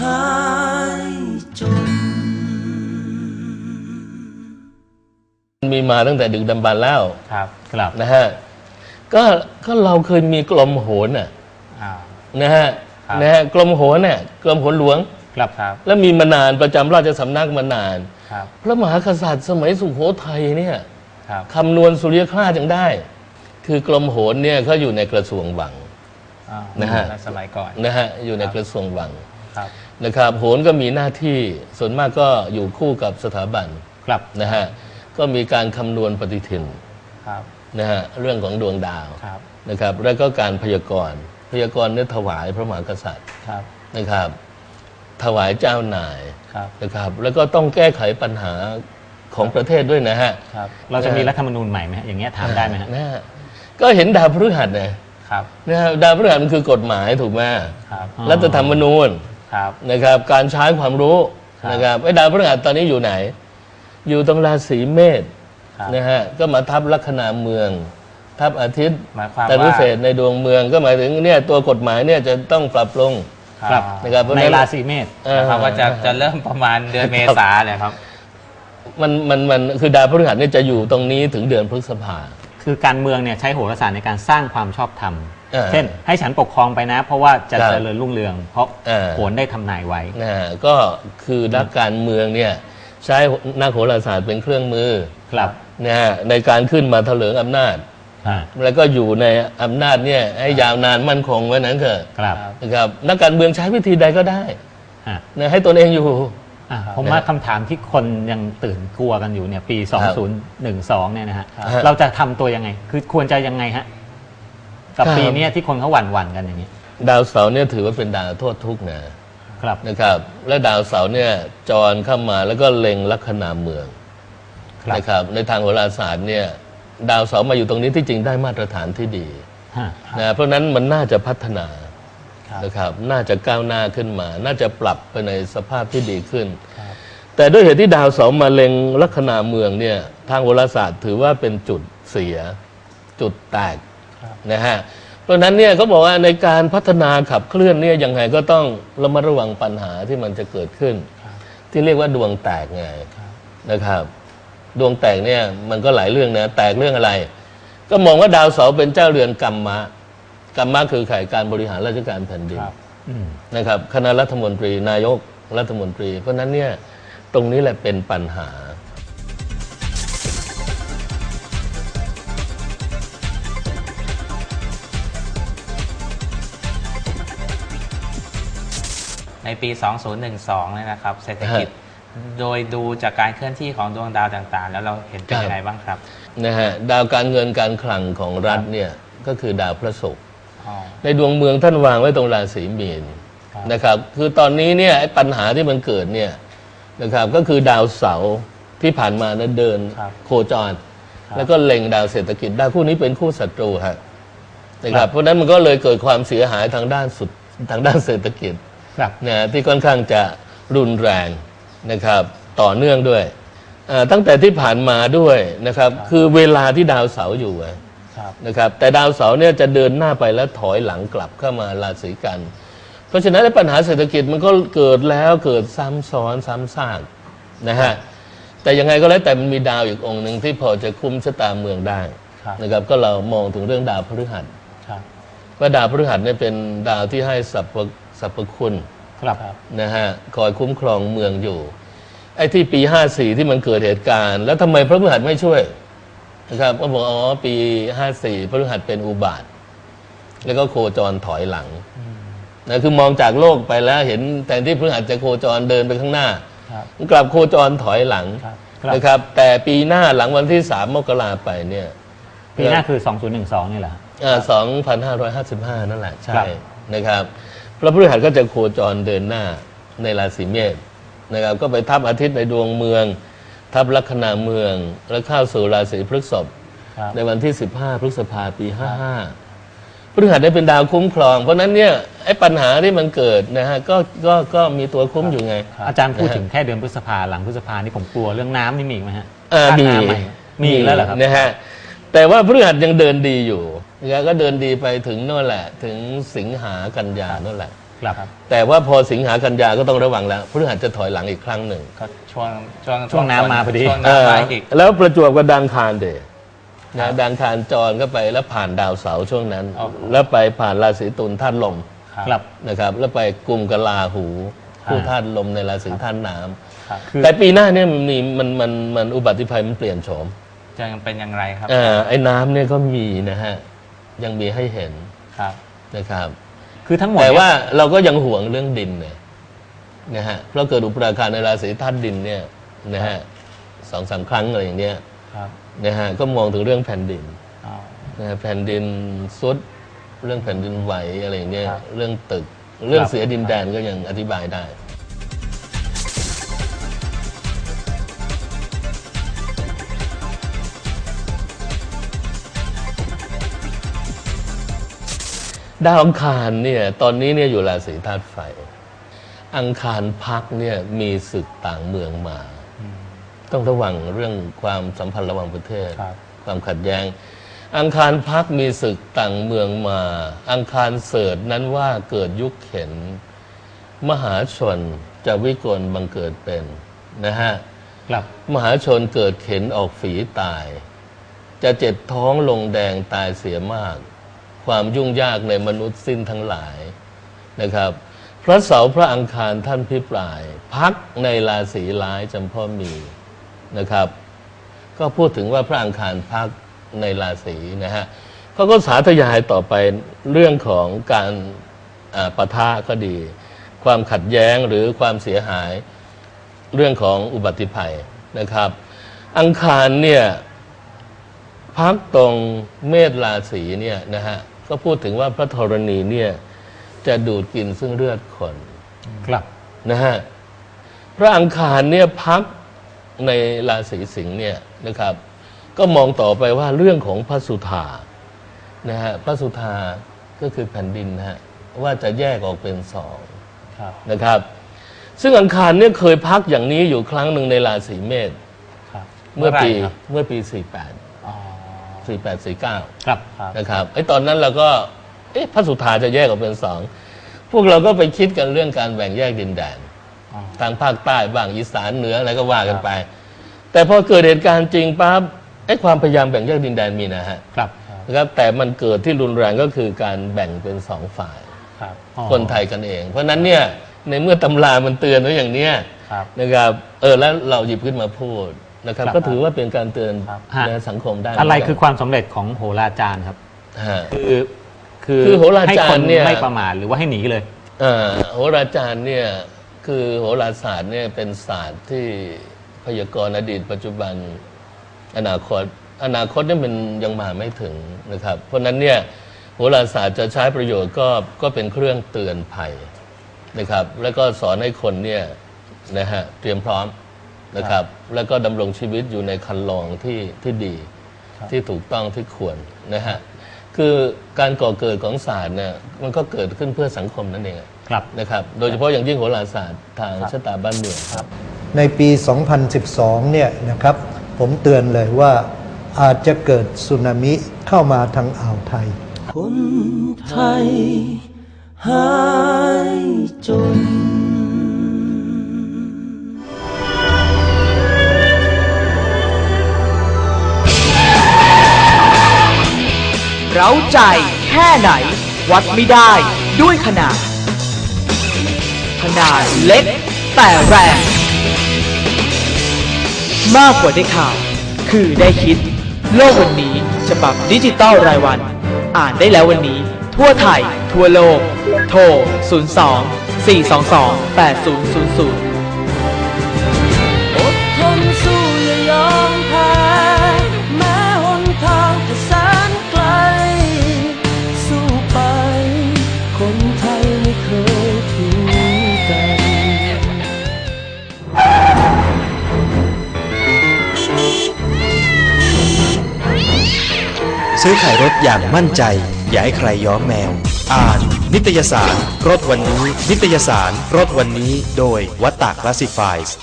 หายจน มีมาตั้งแต่ดึกดำบรรพ์แล้วครับครับนะฮะก็ก็เราเคยมีกลมโหนน่ะอ่า นะฮะครับ นะฮะกลมโหนน่ะกลมโหนหลวง ครับครับแล้วมีมานานประจำราชสำนักมานาน ครับพระมหากษัตริย์สมัยสุโขทัยเนี่ยครับคำนวณสุริยคราสยังได้ คือกลมโหนเนี่ยเขาอยู่ในกระทรวงวัง อ่านะฮะ สมัยก่อน นะฮะอยู่ในกระทรวงวังครับ นะครับโหนก็มีหน้าที่ส่วนมากก็อยู่คู่กับสถาบันครับ นะฮะก็มีการคำนวณปฏิทินครับ นะฮะเรื่องของดวงดาวครับ นะครับ แล้วก็การพยากรณ์พยากรณ์เนี่ยถวายพระมหากษัตริย์ครับ นะครับ ถวายเจ้านายครับ นะครับ แล้วก็ต้องแก้ไขปัญหาของประเทศด้วยนะฮะ ครับ เราจะมีรัฐธรรมนูญใหม่ไหมฮะอย่างเงี้ยถามได้ไหมฮะ นะฮะก็เห็นดาวพฤหัสนะ ครับนะฮะดาวพฤหัสมันคือกฎหมายถูกไหมครับรัฐธรรมนูญครับ นะครับ การใช้ความรู้ครับ นะครับไอ้ดาวพฤหัสตอนนี้อยู่ไหน อยู่ตรงราศีเมษครับ นะฮะก็มาทับลัคนาเมือง ทับอาทิตย์หมายความแต่ว่ารู้เศษในดวงเมืองก็หมายถึงเนี่ยตัวกฎหมายเนี่ยจะต้องปรับปรุง ครับนะครับเพราะฉะในนั้นราศีเมษเออ นะครับว่าจะจะเริ่มประมาณเดือนเมษาเลยครับ มันมันมันคือดาวพฤหัสเนี่ยจะอยู่ตรงนี้ถึงเดือนพฤษภา คือการเมืองเนี่ยใช้โหราศาสตร์ในการสร้างความชอบธรรม เออเช่น ให้ฉันปกครองไปนะ เพราะว่าจะครับเจริญรุ่งเรือง เพราะเออ โหนได้ทำนายไว้ นะฮะก็คือนักการเมืองเนี่ยใช้นักโหราศาสตร์เป็นเครื่องมือครับนะฮะในการขึ้นมาเถลิงอำนาจ อ่าแล้วก็อยู่ในอำนาจเนี่ยให้ยาวนานมั่นคงไว้นั้นเถอะครับนะครับนักการเมืองใช้วิธีใดก็ได้อ่านะให้ตนเองอยู่ อะผมว่าคำถามที่คนยังตื่นกลัวกันอยู่เนี่ยปีครับ2012 เนี่ยนะฮะครับ เราจะทำตัวยังไง คือควรจะยังไงฮะกับครับปีเนี้ยที่คนเขาหวั่นหวั่นๆกันอย่างนี้ดาวเสาร์เนี่ยถือว่าเป็นดาวโทษทุกข์นะครับ นะครับ และดาวเสาร์เนี่ยจรเข้ามาแล้วก็เล็งลัคนาเมืองครับ นะครับ ในทางโหราศาสตร์เนี่ยดาวเสาร์มาอยู่ตรงนี้ที่จริงได้มาตรฐานที่ดีฮะนะเพราะฉะนั้นมันน่าจะพัฒนาครับ นะครับ น่าจะก้าวหน้าขึ้นมา น่าจะปรับไปในสภาพที่ดีขึ้นครับแต่ด้วยเหตุที่ดาวเสาร์มาเล็งลัคนาเมืองเนี่ยทางโหราศาสตร์ถือว่าเป็นจุดเสียจุดแตกครับนะฮะเพราะฉะนั้นเนี่ยเขาบอกว่าในการพัฒนาขับเคลื่อนเนี่ยยังไงก็ต้องระมัดระวังปัญหาที่มันจะเกิดขึ้นครับที่เรียกว่าดวงแตกไงนะครับ ดวงแตกเนี่ยมันก็หลายเรื่องนะแตกเรื่องอะไร ก็มองว่าดาวเสาร์เป็นเจ้าเรือนกรรมะ กรรมะคือข่ายการบริหารราชการแผ่นดินครับอืมนะครับ คณะรัฐมนตรีนายกรัฐมนตรี เพราะฉะนั้นเนี่ยตรงนี้แหละเป็นปัญหา ในปี 2012เนี่ยนะครับ เศรษฐกิจ โดยดูจากการเคลื่อนที่ของดวงดาวต่างๆ แล้วเราเห็นเป็นครับ ยังไงบ้างครับ นะฮะดาวการเงินการคลังของรัฐเนี่ยก็คือดาวพระศุกร์อ๋อ ในดวงเมืองท่านวางไว้ตรงราศีมีนครับนะครับ คือตอนนี้เนี่ยไอ้ปัญหาที่มันเกิดเนี่ยนะครับก็คือดาวเสาร์ที่ผ่านมานั้นเดินครับโคจร แล้วก็เล็งดาวเศรษฐกิจดาวคู่นี้เป็นคู่ศัตรูฮะนะคครัรับบเพราะฉะนั้นมันก็เลยเกิดความเสียหายทางด้านสุดทางด้านเศรษฐกิจครับนะที่ค่อนข้างจะรุนแรงนะครับ ต่อเนื่องด้วยเอ่อตั้งแต่ที่ผ่านมาด้วยนะครับ คือเวลาที่ดาวเสาร์อยู่อะครับ นะครับแต่ดาวเสาร์เนี่ยจะเดินหน้าไปแล้วถอยหลังกลับเข้ามาราศีกัน เพราะฉะนั้นปัญหาเศรษฐกิจมันก็เกิดแล้วเกิดซ้ำซ้อนซ้ำซากนะฮะแต่ยังไงก็แล้วแต่มันมีดาวอีกองค์หนึ่งที่พอจะคุ้มชะตาเมืองได้ครับนะครับก็เรามองถึงเรื่องดาวพฤหัสครับว่าดาวพฤหัสเนี่ยเป็นดาวที่ให้สรรพสรรพคุณครับนะฮะคอยคุ้มครองเมืองอยู่ไอ้ที่ปี 54 ที่มันเกิดเหตุการณ์ แล้วทำไมพระพฤหัสไม่ช่วย นะครับก็บอกอ๋อปี54พระพฤหัสเป็นอุบาท แล้วก็โคจรถอยหลังนะคือมองจากโลกไปแล้วเห็นแต่ที่พฤหัสจะโคจรเดินไปข้างหน้าครับกลับโคจรถอยหลังครับครับนะครับ แต่ปีหน้าหลังวันที่3มกราไปเนี่ย ปีหน้าคือ 2012 นี่แหละอ่า2,555นั่นแหละครัใช่บนะครับพระพฤหัสก็จะโคจรเดินหน้าในราศีเมษนะครับ ก็ไปทับอาทิตย์ในดวงเมือง ทับลัคนาเมือง แล้วเข้าสู่ราศีพฤษภครับ ในวันที่ 15 พฤษภาปี 55พฤหัสได้เป็นดาวคุ้มครอง เพราะฉะนั้นเนี่ยไอ้ปัญหาที่มันเกิดนะฮะก็ก็ก็มีตัวคุ้มอยู่ไง อาจารย์พูดถึงแค่เดือนพฤษภาหลังพฤษภานี่ผมกลัวเรื่องน้ำนี่มีอีกไหมฮะอ่าค่ามีน้ำใหมีอีกแล้วเหรอครับ นะฮะแต่ว่าพฤหัสยังเดินดีอยู่นะครับก็เดินดีไปถึงโน่นแหละ ถึงสิงหากันยาโน่นแหละ ครับแต่ว่าพอสิงหากันยาก็ต้องระวังแล้วพฤหัสจะถอยหลังอีกครั้งหนึ่งก็ช่วงช่วงช่วงน้ำมาพอดี ช่วงเออน้ำมาอีก แล้วประจวบกับดังคารเดชครันะบดังคารจรก็ไปแล้วผ่านดาวเสาร์ช่วงนั้น อ๋อ แล้วไปผ่านราศีตุลธาตุลมครับนะครับ แล้วไปกลุ่มกบลาหูครับคู่ธาตุลมในราศีธาตุน้ำครับคือแต่ปีหน้าเนี่ยมันมีมันมันมันอุบัติภัยมันเปลี่ยนโฉมจะยังเป็นอย่างไรครับอ่าไอ้น้ำเนี่ยก็มีนะฮะยังมีให้เห็นครับ นะครับ คือทั้งหมดแต่เนี่ยว่าเราก็ยังห่วงเรื่องดินเนี่ยนะฮะเพราะเกิดอุปราการในราศีธาตุดินเนี่ยนะฮะสองสามครั้งอะไรอย่างเนี้ยครับนะฮะก็มองถึงเรื่องแผ่นดินอ๋อนะฮะแผ่นดินซุดเรื่องแผ่นดินไหวอะไรอย่างเงี้ยครับเรื่องตึก เรื่องครับเสียดินแดนก็ยังอธิบายได้ ดาวอังคารเนี่ยตอนนี้เนี่ยอยู่ราศีธาตุไฟ อังคารพักเนี่ยมีศึกต่างเมืองมา ต้องระวังเรื่องความสัมพันธ์ระหว่างประเทศครับความขัดแย้ง อังคารพักมีศึกต่างเมืองมา อังคารเสิร์ชนั้นว่าเกิดยุคเข็น มหาชนจะวิกลบังเกิดเป็นนะฮะครับมหาชนเกิดเข็นออกฝีตาย จะเจ็บท้องลงแดงตายเสียมาก ความยุ่งยากในมนุษย์สิ้นทั้งหลายนะครับ พระเสาร์พระอังคารท่านพิปราย พักในราศีร้ายจำพ่อมีนะครับ ก็พูดถึงว่าพระอังคารพักในราศีนะฮะเขาก็สาธยายต่อไปเรื่องของการอ่าปะทะก็ดี ความขัดแย้งหรือความเสียหายเรื่องของอุบัติภัยนะครับ อังคารเนี่ยพักตรงเมษราศีเนี่ยนะฮะ ก็พูดถึงว่าพระธรณีเนี่ยจะดูดกินซึ่งเลือดคนครับนะฮะพระอังคารเนี่ยพักในราศีสิงห์เนี่ยนะครับ ก็มองต่อไปว่าเรื่องของพระสุธานะฮะพระสุธาก็คือแผ่นดินนะฮะว่าจะแยกออกเป็นสองครับนะครับ ซึ่งอังคารเนี่ยเคยพักอย่างนี้อยู่ครั้งหนึ่งในราศีเมษครับเมื่อปีไหร่ครับเมื่อปี 48 อ๋อ48 49ครับครับ นะครับไอ้ตอนนั้นเราก็เอ๊ะพระสุธาจะแยกออกเป็นสองพวกเราก็ไปคิดกันเรื่องการแบ่งแยกดินแดนอ๋อ ทางภาคใต้บ้างอีสานเหนืออะไรก็ว่ากันไป แต่พอเกิดเหตุการณ์จริงปั๊บไอ้ความพยายามแบ่งแยกดินแดนมีนะฮะครับ นะครับแต่มันเกิดที่รุนแรงก็คือการแบ่งเป็นสองฝ่าย ครับ อ๋อคนไทยกันเอง เพราะฉะนั้นเนี่ยในเมื่อตำรามันเตือนไว้อย่างเนี้ยครับ นะครับเออแล้วเราหยิบขึ้นมาพูด นะครับครับ ก็ถือว่าเป็นการเตือนครับฮะ ในสังคมได้อะไรเหมืนกันคือความสำเร็จของโหราจารย์ครับ ฮะ คือคือคือโหราให้จารย์คนเนี่ย ไม่ประมาทหรือว่าให้หนีเลยอ่าโหราจารย์เนี่ยคือโหราศาสตร์เนี่ยเป็นศาสตร์ที่พยากรณ์อดีต ปัจจุบันอนาคต อนาคตเนี่ยมันยังมาไม่ถึงนะครับ เพราะฉะนั้นเนี่ยโหราศาสตร์จะใช้ประโยชน์ก็ก็เป็นเครื่องเตือนภัยนะครับ แล้วก็สอนให้คนเนี่ยนะฮะเตรียมพร้อม นะครับ แล้วก็ดำรงชีวิตอยู่ในคันลองที่ที่ดีครับที่ถูกต้องที่ควรนะฮะคือการก่อเกิดของศาสตร์เนี่ยมันก็เกิดขึ้นเพื่อสังคมนั่นเองครับนะครับ โดยเฉพาะอย่างยิ่งโหราศาสตร์ทางชะตาบ้านเมืองครับในปี 2012 เนี่ยนะครับ ผมเตือนเลยว่าอาจจะเกิดสึนามิเข้ามาทางอ่าวไทย คนไทยหายจน เราใจแค่ไหน วัดไม่ได้ด้วยขนาด ขนาดเล็กแต่แรง มากกว่าได้ข่าว คือได้คิด โลกวันนี้ฉบับดิจิตอลรายวัน อ่านได้แล้ววันนี้ ทั่วไทย ทั่วโลก โทร 02 422 8000 อย่างมั่นใจ อย่าให้ใครย้อมแมว อ่าน นิตยสารรถวันนี้ นิตยสารรถวันนี้ โดยวัตตาคลาสสิฟายส์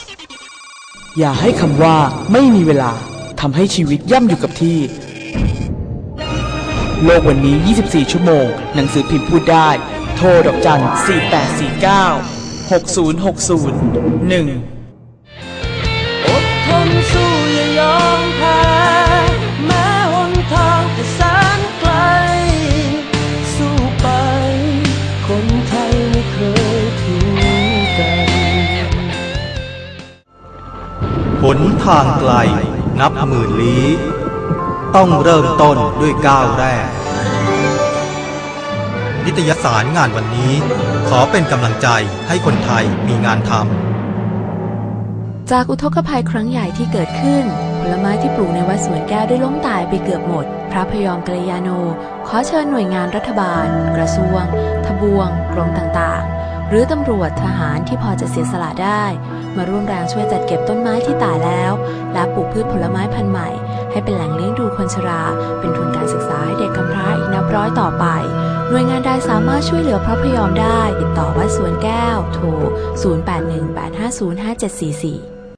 อย่าให้คำว่าไม่มีเวลาทำให้ชีวิตย่ำอยู่กับที่ โลกวันนี้ 24 ชั่วโมง หนังสือพิมพ์พูดได้ โทรดอกจัน 4849 6060 1 นทางไกลนับหมื่นลี้ ต้องเริ่มต้นด้วยก้าวแรก นิตยสารงานวันนี้ ขอเป็นกำลังใจให้คนไทยมีงานทำ จากอุทกภัยครั้งใหญ่ที่เกิดขึ้น ผลไม้ที่ปลูกในวัดสวนแก้วได้ล้มตายไปเกือบหมด พระพยอมกัลยาโน ขอเชิญหน่วยงานรัฐบาล กระทรวง ทบวง กรมต่างๆ หรือตำรวจทหารที่พอจะเสียสละได้ มาร่วมแรงช่วยจัดเก็บต้นไม้ที่ตายแล้ว และปลูกพืชผลไม้พันธุ์ใหม่ ให้เป็นแหล่งเลี้ยงดูคนชรา เป็นทุนการศึกษาให้เด็กกำพร้าอีกนับร้อยต่อไป หน่วยงานใดสามารถช่วยเหลือพระพยอมได้ ติดต่อวัดสวนแก้ว โทร 0818505744